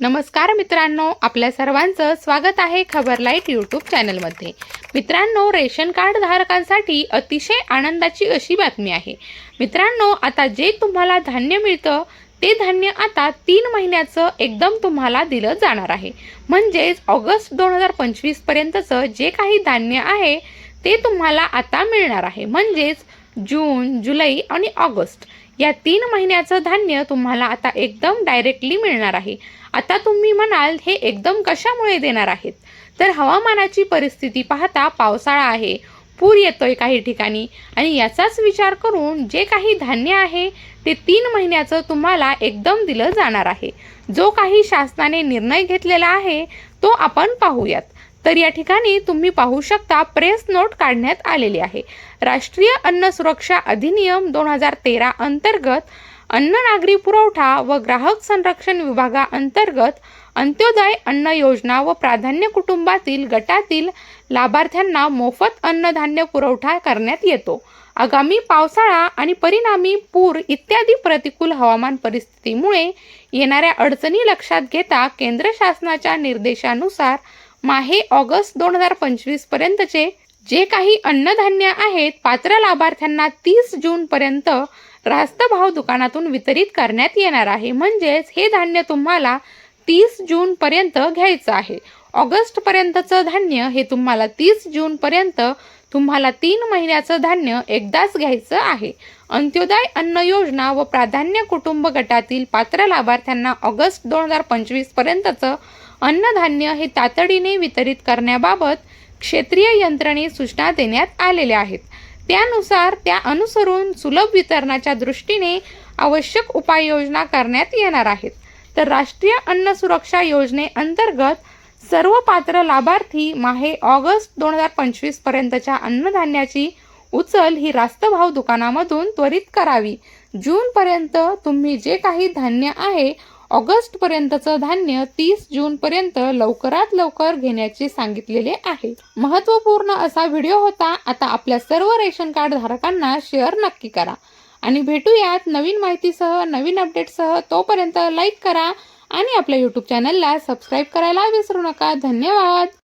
नमस्कार मित्रांनो आपल्या सर्वांचं स्वागत आहे खबर लाइट यूट्यूब चॅनलमध्ये. मित्रांनो रेशन कार्ड धारकांसाठी अतिशय आनंदाची अशी बातमी आहे. मित्रांनो आता जे तुम्हाला धान्य मिळतं ते धान्य आता तीन महिन्याचं एकदम तुम्हाला दिलं जाणार आहे. म्हणजेच ऑगस्ट दोन हजार पंचवीसपर्यंतचं जे काही धान्य आहे ते तुम्हाला आता मिळणार आहे. म्हणजेच जून जुलै आणि ऑगस्ट. या तीन महिन्याचं धान्य तुम्हाला आता एकदम डायरेक्टली मिळणार आहे. आता तुम्ही म्हणाल हे एकदम कशामुळे देणार आहेत? तर हवामानाची परिस्थिती पाहता पावसाळा आहे. पूर येतोय काही ठिकाणी. आणि याचाच विचार करून जे काही धान्य आहे ते तीन महिन्याचं तुम्हाला एकदम दिलं जाणार आहे. जो काही शासनाने निर्णय घेतलेला आहे तो आपण पाहूयात. तर या ठिकाणी तुम्ही पाहू शकता प्रेस नोट काढण्यात आलेली आहे. राष्ट्रीय अन्न सुरक्षा अधिनियम दोन हजार तेरा अंतर्गत अन्न नागरी पुरवठा व ग्राहक संरक्षण विभागाअंतर्गत अंत्योदय अन्न योजना व प्राधान्य कुटुंबातील गटातील लाभार्थ्यांना मोफत अन्नधान्य पुरवठा करण्यात येतो. आगामी पावसाळा आणि परिणामी पूर इत्यादी प्रतिकूल हवामान परिस्थितीमुळे येणाऱ्या अडचणी लक्षात घेता केंद्र शासनाच्या निर्देशानुसार माहे ऑगस्ट दोन हजार पंचवीस पर्यंतचे जे काही अन्नधान्य आहेत पात्र लाभार्थ्यांना तीस जून पर्यंत रास्त भाव दुकानातून वितरित करण्यात येणार आहे. म्हणजेच हे धान्य तुम्हाला तीस जून पर्यंत घ्यायचं आहे. ऑगस्ट पर्यंतचं धान्य हे तुम्हाला तीस जून पर्यंत तुम्हाला तीन महिन्याचं धान्य एकदाच घ्यायचं आहे. अंत्योदय अन्न योजना व प्राधान्य कुटुंब गटातील पात्र लाभार्थ्यांना ऑगस्ट दोन हजार पंचवीस पर्यंतचं अन्नधान्य हे तातडीने वितरित करण्याबाबत क्षेत्रीय यंत्रणे सूचना देण्यात आलेल्या आहेत. त्यानुसार त्या अनुसरून सुलभ वितरणाच्या दृष्टीने आवश्यक उपाययोजना करण्यात येणार आहेत. तर राष्ट्रीय अन्न सुरक्षा योजनेअंतर्गत सर्व पात्र लाभार्थी माहे ऑगस्ट दोन हजार पंचवीस पर्यंतच्या अन्नधान्याची उचल ही रास्त भाव दुकानामधून त्वरित करावी. जूनपर्यंत तुम्ही जे काही धान्य आहे ऑगस्टपर्यंतचं धान्य तीस जूनपर्यंत लवकरात लवकर घेण्याचे सांगितलेले आहे. महत्त्वपूर्ण असा व्हिडिओ होता आता आपल्या सर्व रेशन कार्ड धारकांना शेअर नक्की करा. आणि भेटूयात नवीन माहितीसह नवीन अपडेटसह तोपर्यंत लाईक करा आणि आपल्या यूट्यूब चॅनलला सबस्क्राईब करायला विसरू नका. धन्यवाद!